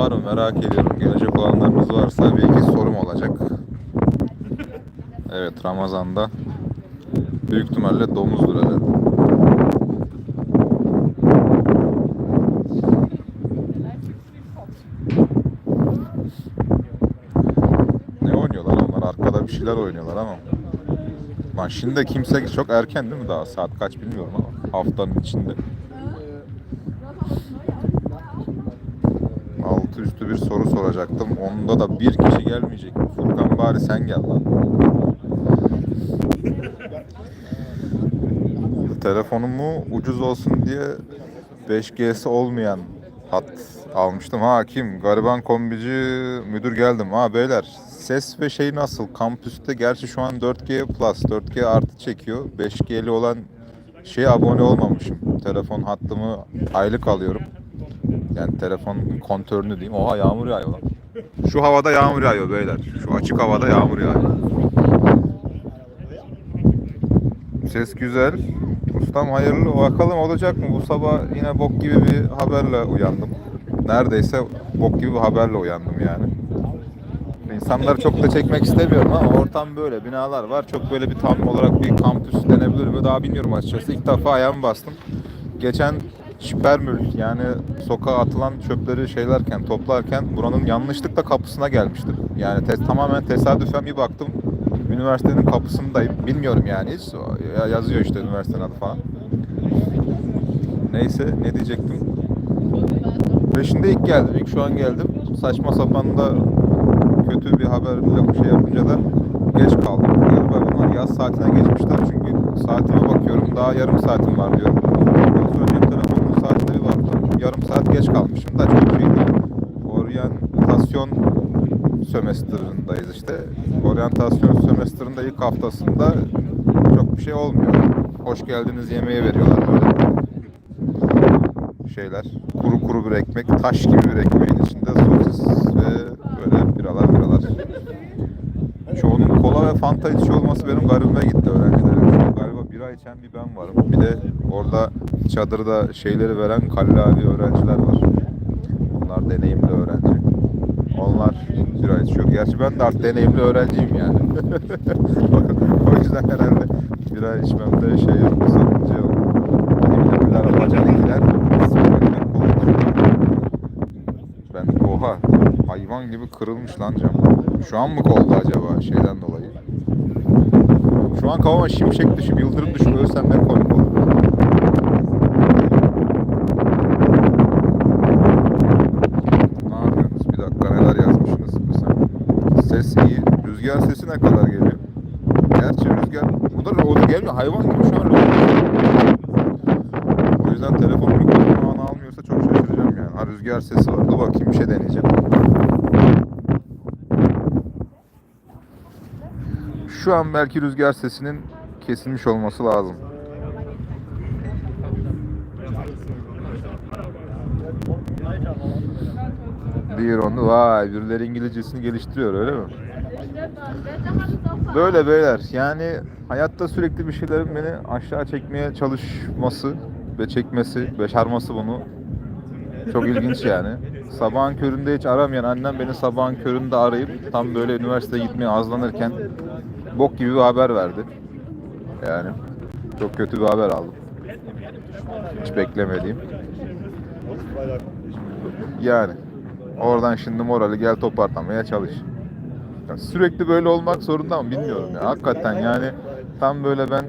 var mı merak ediyorum. Gelecek olanlarınız varsa bir iki sorum olacak. Evet Ramazan'da büyük ihtimalle domuzdur herhalde. Ne oynuyorlar onlar? Arkada bir şeyler oynuyorlar ama. Lan şimdi de kimse çok erken değil mi daha? Saat kaç bilmiyorum ama haftanın içinde. Üstü bir soru soracaktım. Onda da bir kişi gelmeyecek. Furkan bari sen gel lan. Telefonumu ucuz olsun diye 5G'si olmayan hat almıştım. Ha kim? Gariban kombici müdür geldim. Ha beyler ses ve şey nasıl? Kampüste gerçi şu an 4G Plus, 4G artı çekiyor. 5G'li olan şeye abone olmamışım. Telefon hattımı aylık alıyorum. Yani telefon kontörünü diyeyim. Oha yağmur yağıyor lan. Şu havada yağmur yağıyor beyler. Şu açık havada yağmur yağıyor. Ses güzel. Ustam hayırlı. Bakalım olacak mı? Bu sabah yine bok gibi bir haberle uyandım. Neredeyse bok gibi bir haberle uyandım yani. İnsanları çok da çekmek istemiyorum ama ortam böyle. Binalar var. Çok böyle bir tam olarak bir kampüs denebilir mi? Daha bilmiyorum açıkçası. İlk defa ayağımı bastım. Geçen Spermül yani sokağa atılan çöpleri şeylerken toplarken buranın yanlışlıkla kapısına gelmiştim. Yani te- tamamen tesadüfen bir baktım üniversitenin kapısındayım. Bilmiyorum yani hiç. Ya- Yazıyor işte üniversitenin adı falan. Neyse ne diyecektim? Peşinde ilk geldim. İlk şu an geldim. Saçma sapan da kötü bir haberle şey yapınca da geç kaldım. Galiba bunlar yaz saatine geçmişler çünkü saatime bakıyorum daha yarım saatim var diyorum. Az önce telefonun saatine bir baktım. Yarım saat geç kalmışım da çok şey değil. Oryantasyon sömestrındayız işte. Oryantasyon sömestrında ilk haftasında çok bir şey olmuyor. Hoş geldiniz yemeği veriyorlar böyle. Şeyler. Kuru kuru bir ekmek, taş gibi bir ekmeğin içinde sosis ve böyle biralar biralar. Çoğunun kola ve fanta içiyor olması benim garibime gitti öğrencilerim. Bira içen bir ben varım. Bir de orada çadırda şeyleri veren kallavi öğrenciler var. Onlar deneyimli öğrenci. Onlar bira içiyor. Gerçi ben de artık deneyimli öğrenciyim yani. o yüzden herhalde bira içmemde şey yok, sakınca yok. Benimle bir bacanı gider. Ben kola içiyorum. Ben oha hayvan gibi kırılmış lan cam. Şu an mı koldu acaba şeyden dolayı? Şu an kafama şimşek düşüp yıldırım düşüp ölsem ne komik olur. Ne yapıyorsunuz? Bir dakika neler yazmışsınız. Ses iyi. Rüzgar sesi ne kadar geliyor? Gerçi rüzgar o da, o da gelmiyor. Hayvan gibi şu an rüzgar. O yüzden telefon mikrofonu almıyorsa çok şaşıracağım yani. Ha rüzgar sesi var. Dur bakayım bir şey deneyeceğim. Şu an belki rüzgar sesinin kesilmiş olması lazım. Bir onu vay birileri İngilizcesini geliştiriyor öyle mi? Böyle beyler yani hayatta sürekli bir şeylerin beni aşağı çekmeye çalışması ve çekmesi, başarması bunu çok ilginç yani. Sabahın köründe hiç aramayan annem beni sabahın köründe arayıp tam böyle üniversiteye gitmeye azlanırken bok gibi bir haber verdi. Yani çok kötü bir haber aldım. Hiç beklemediğim. Yani oradan şimdi morali gel toparlamaya çalış. Ya sürekli böyle olmak zorunda mı bilmiyorum ya. Hakikaten yani tam böyle ben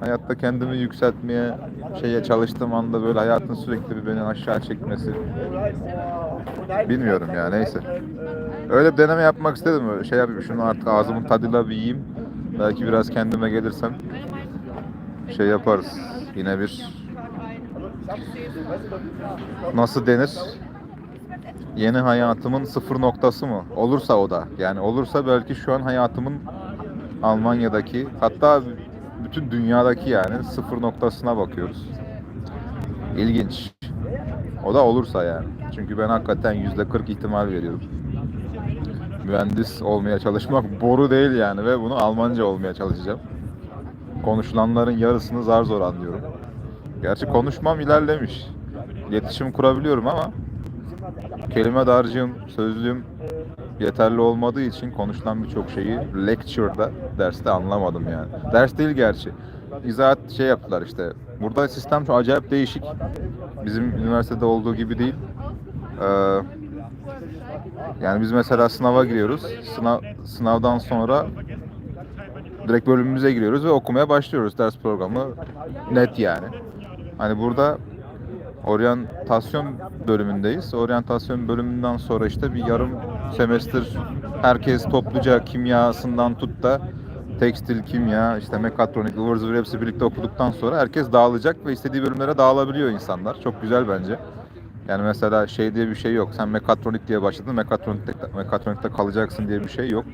hayatta kendimi yükseltmeye şeye çalıştığım anda böyle hayatın sürekli bir beni aşağı çekmesi. Bilmiyorum ya neyse. Öyle bir deneme yapmak istedim öyle şey yapayım şunu artık ağzımın tadıyla bir yiyeyim. Belki biraz kendime gelirsem şey yaparız. Yine bir nasıl denir? Yeni hayatımın sıfır noktası mı? Olursa o da. Yani olursa belki şu an hayatımın Almanya'daki hatta bütün dünyadaki yani sıfır noktasına bakıyoruz. İlginç. O da olursa yani. Çünkü ben hakikaten yüzde 40 ihtimal veriyorum. Mühendis olmaya çalışmak boru değil yani ve bunu Almanca olmaya çalışacağım. Konuşulanların yarısını zar zor anlıyorum. Gerçi konuşmam ilerlemiş. İletişim kurabiliyorum ama kelime dağarcığım, sözlüğüm yeterli olmadığı için konuşulan birçok şeyi lecture'da, derste anlamadım yani. Ders değil gerçi. İzahat şey yaptılar işte. Burada sistem çok acayip değişik. Bizim üniversitede olduğu gibi değil. Ee, yani biz mesela sınava giriyoruz. Sınav, sınavdan sonra direkt bölümümüze giriyoruz ve okumaya başlıyoruz. Ders programı net yani. Hani burada oryantasyon bölümündeyiz. Oryantasyon bölümünden sonra işte bir yarım semestr herkes topluca kimyasından tut da tekstil, kimya, işte mekatronik, ıvır zıvır hepsi birlikte okuduktan sonra herkes dağılacak ve istediği bölümlere dağılabiliyor insanlar. Çok güzel bence. Yani mesela şey diye bir şey yok. Sen mekatronik diye başladın, mekatronikte, mekatronikte kalacaksın diye bir şey yok.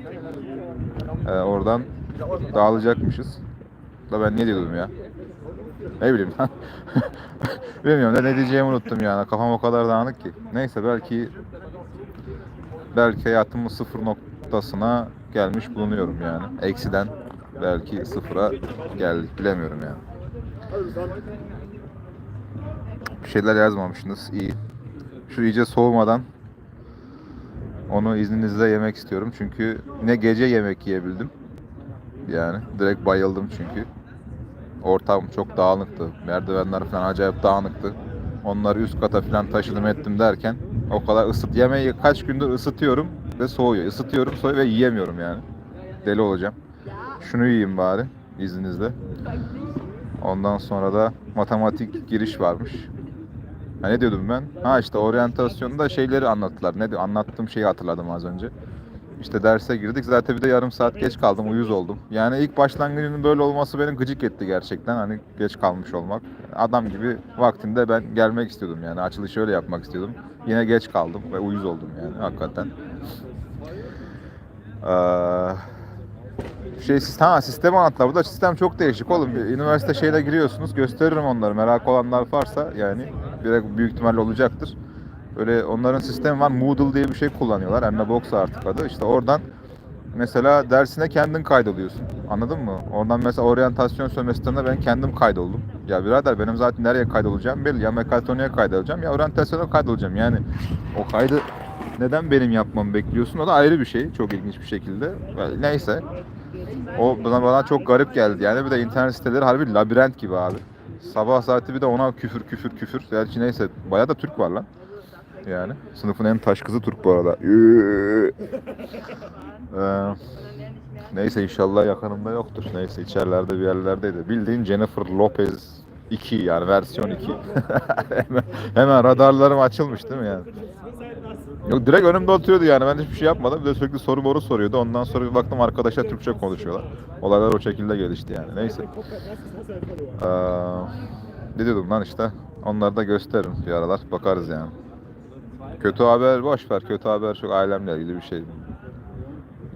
Ee, oradan dağılacakmışız. Da ben ne diyordum ya? Ne bileyim. Bilmiyorum da ne diyeceğimi unuttum yani. Kafam o kadar dağınık ki. Neyse belki belki hayatımın sıfır noktasına gelmiş bulunuyorum yani. Eksiden belki sıfıra geldik. Bilemiyorum yani. Bir şeyler yazmamışsınız. iyi. Şu iyice soğumadan onu izninizle yemek istiyorum. Çünkü ne gece yemek yiyebildim. Yani direkt bayıldım çünkü. Ortam çok dağınıktı. Merdivenler falan acayip dağınıktı. Onları üst kata falan taşıdım ettim derken o kadar ısıt yemeği kaç gündür ısıtıyorum ve soğuyor. Isıtıyorum soğuyor ve yiyemiyorum yani. Deli olacağım. Şunu yiyeyim bari izninizle. Ondan sonra da matematik giriş varmış. Ha, ne diyordum ben? Ha işte oryantasyonda şeyleri anlattılar. Ne? Anlattığım şeyi hatırladım az önce. İşte derse girdik. Zaten bir de yarım saat geç kaldım. Uyuz oldum. Yani ilk başlangıcının böyle olması beni gıcık etti gerçekten. Hani geç kalmış olmak. Adam gibi vaktinde ben gelmek istiyordum yani. Açılışı öyle yapmak istiyordum. Yine geç kaldım ve uyuz oldum yani hakikaten. Ee, şey sistem, ha, sistemi anlattılar. Burada sistem çok değişik oğlum. Üniversite şeyle giriyorsunuz. Gösteririm onları. Merak olanlar varsa yani bir büyük ihtimalle olacaktır. Böyle onların sistemi var. Moodle diye bir şey kullanıyorlar. Emre Box artık adı. İşte oradan mesela dersine kendin kaydoluyorsun. Anladın mı? Oradan mesela oryantasyon sömestrinde ben kendim kaydoldum. Ya birader benim zaten nereye kaydolacağım belli. Ya mekatroniğe kaydolacağım ya oryantasyona kaydolacağım. Yani o kaydı neden benim yapmamı bekliyorsun? O da ayrı bir şey. Çok ilginç bir şekilde. Neyse. O bana, bana çok garip geldi. Yani bir de internet siteleri harbi labirent gibi abi. Sabah saati bir de ona küfür küfür küfür. Gerçi neyse bayağı da Türk var lan. Yani sınıfın en taş kızı Türk bu arada. Ee, neyse inşallah yakınımda yoktur. Neyse içerilerde bir yerlerdeydi. Bildiğin Jennifer Lopez 2 yani versiyon 2. hemen, hemen radarlarım açılmış değil mi yani? Yok direkt önümde oturuyordu yani ben hiçbir şey yapmadım. Bir de sürekli soru boru soruyordu. Ondan sonra bir baktım arkadaşlar Türkçe konuşuyorlar. Olaylar o şekilde gelişti yani. Neyse. Ee, ne diyordum lan işte. Onları da gösteririm bir aralar. Bakarız yani. Kötü haber boş ver. Kötü haber çok ailemle ilgili bir şey.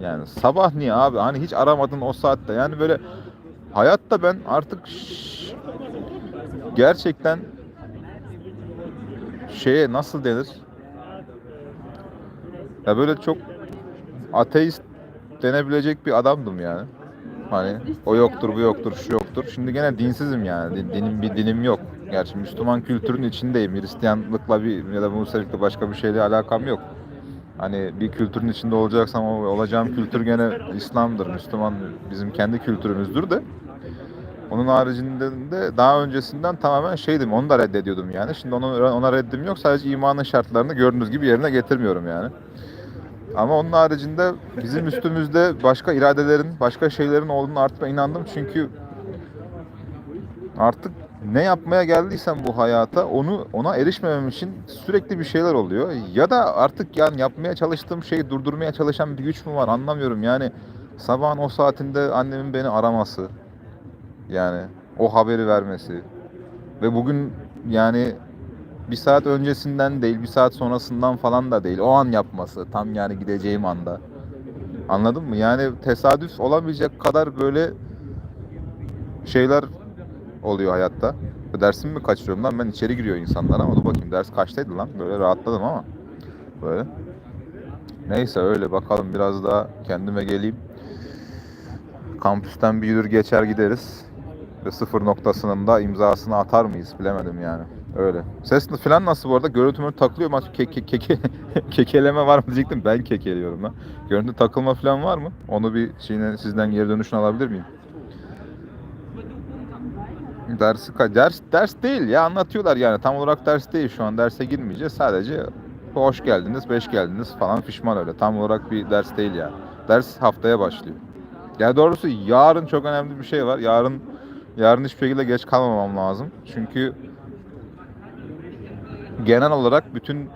Yani sabah niye abi? Hani hiç aramadın o saatte. Yani böyle hayatta ben artık gerçekten şeye nasıl denir? Ya böyle çok ateist denebilecek bir adamdım yani. Hani o yoktur, bu yoktur, şu yoktur. Şimdi gene dinsizim yani. Din- Dinim bir dinim yok. Gerçi Müslüman kültürün içindeyim. Hristiyanlıkla bir ya da Musevilikle başka bir şeyle alakam yok. Hani bir kültürün içinde olacaksam olacağım kültür gene İslam'dır. Müslüman bizim kendi kültürümüzdür de. Onun haricinde de daha öncesinden tamamen şeydim. Onu da reddediyordum yani. Şimdi onu, ona reddim yok. Sadece imanın şartlarını gördüğünüz gibi yerine getirmiyorum yani. Ama onun haricinde bizim üstümüzde başka iradelerin, başka şeylerin olduğunu ben inandım. Çünkü artık ne yapmaya geldiysem bu hayata onu ona erişmemem için sürekli bir şeyler oluyor. Ya da artık yani yapmaya çalıştığım şeyi durdurmaya çalışan bir güç mü var anlamıyorum. Yani sabahın o saatinde annemin beni araması. Yani o haberi vermesi. Ve bugün yani bir saat öncesinden değil, bir saat sonrasından falan da değil. O an yapması. Tam yani gideceğim anda. Anladın mı? Yani tesadüf olamayacak kadar böyle şeyler oluyor hayatta. Dersimi mi kaçırıyorum lan? Ben içeri giriyor insanlar ama dur bakayım ders kaçtaydı lan? Böyle rahatladım ama. Böyle. Neyse öyle bakalım biraz daha kendime geleyim. Kampüsten bir yürür geçer gideriz. Ve sıfır noktasının da imzasını atar mıyız bilemedim yani. Öyle. Ses falan nasıl bu arada? Görüntü mü takılıyor mu? Ke- ke- keke- kekeleme var mı diyecektim. Ben kekeliyorum lan. Görüntü takılma falan var mı? Onu bir şeyine, sizden geri dönüşünü alabilir miyim? Dersi ders ders değil ya anlatıyorlar yani tam olarak ders değil şu an derse girmeyeceğiz sadece hoş geldiniz beş geldiniz falan fişman öyle tam olarak bir ders değil ya ders haftaya başlıyor. Ya doğrusu yarın çok önemli bir şey var yarın yarın hiçbir şekilde geç kalmamam lazım çünkü genel olarak bütün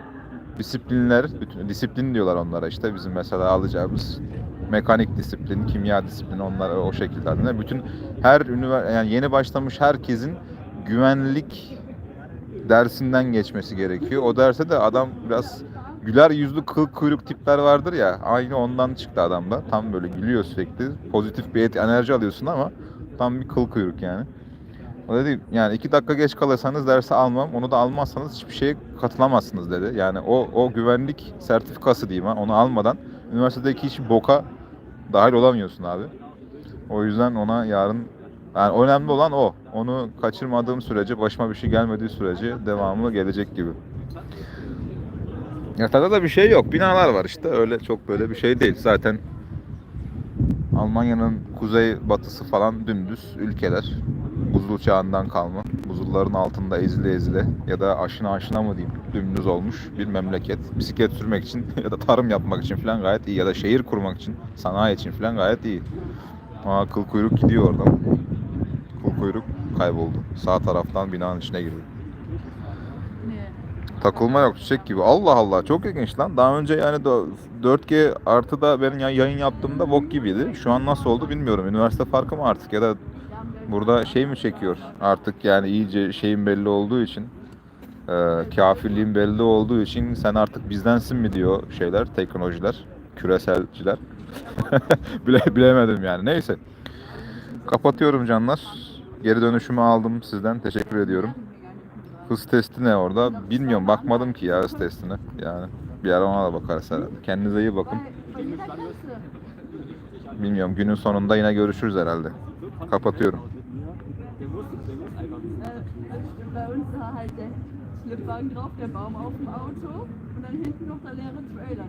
disiplinler bütün disiplin diyorlar onlara işte bizim mesela alacağımız mekanik disiplin, kimya disiplini onlar o şekilde. Bütün her ünivers yani yeni başlamış herkesin güvenlik dersinden geçmesi gerekiyor. O derse de adam biraz güler yüzlü kıl kuyruk tipler vardır ya. Aynı ondan çıktı adam da. Tam böyle gülüyor sürekli. Pozitif bir enerji alıyorsun ama tam bir kıl kuyruk yani. O dedi yani iki dakika geç kalırsanız dersi almam. Onu da almazsanız hiçbir şeye katılamazsınız dedi. Yani o o güvenlik sertifikası diyeyim ha. Onu almadan üniversitedeki hiç boka dahil olamıyorsun abi. O yüzden ona yarın yani önemli olan o. Onu kaçırmadığım sürece, başıma bir şey gelmediği sürece devamı gelecek gibi. Yatakta da bir şey yok. Binalar var işte. Öyle çok böyle bir şey değil. Zaten Almanya'nın kuzey batısı falan dümdüz ülkeler. Buzul çağından kalma. Buzulların altında ezile ezile ya da aşına aşına mı diyeyim dümdüz olmuş bir memleket. Bisiklet sürmek için ya da tarım yapmak için falan gayet iyi ya da şehir kurmak için, sanayi için falan gayet iyi. Aa kıl kuyruk gidiyor oradan. Kıl kuyruk kayboldu. Sağ taraftan binanın içine girdi. Takılma yok çiçek gibi. Allah Allah çok ilginç lan. Daha önce yani do- 4G artı da ben ya- yayın yaptığımda bok gibiydi. Şu an nasıl oldu bilmiyorum. Üniversite farkı mı artık ya da burada şey mi çekiyor? Artık yani iyice şeyin belli olduğu için e, kafirliğin belli olduğu için sen artık bizdensin mi diyor şeyler, teknolojiler, küreselciler. Bile, bilemedim yani. Neyse. Kapatıyorum canlar. Geri dönüşümü aldım sizden. Teşekkür ediyorum. Hız testi ne orada? Bilmiyorum. Bakmadım ki ya hız testine. Yani bir ara ona da bakarız herhalde. Kendinize iyi bakın. Bilmiyorum. Günün sonunda yine görüşürüz herhalde. Kapatıyorum. Äh, bei uns war halt der Schlipwagen drauf, der Baum auf dem Auto und dann hinten noch der leere Trailer.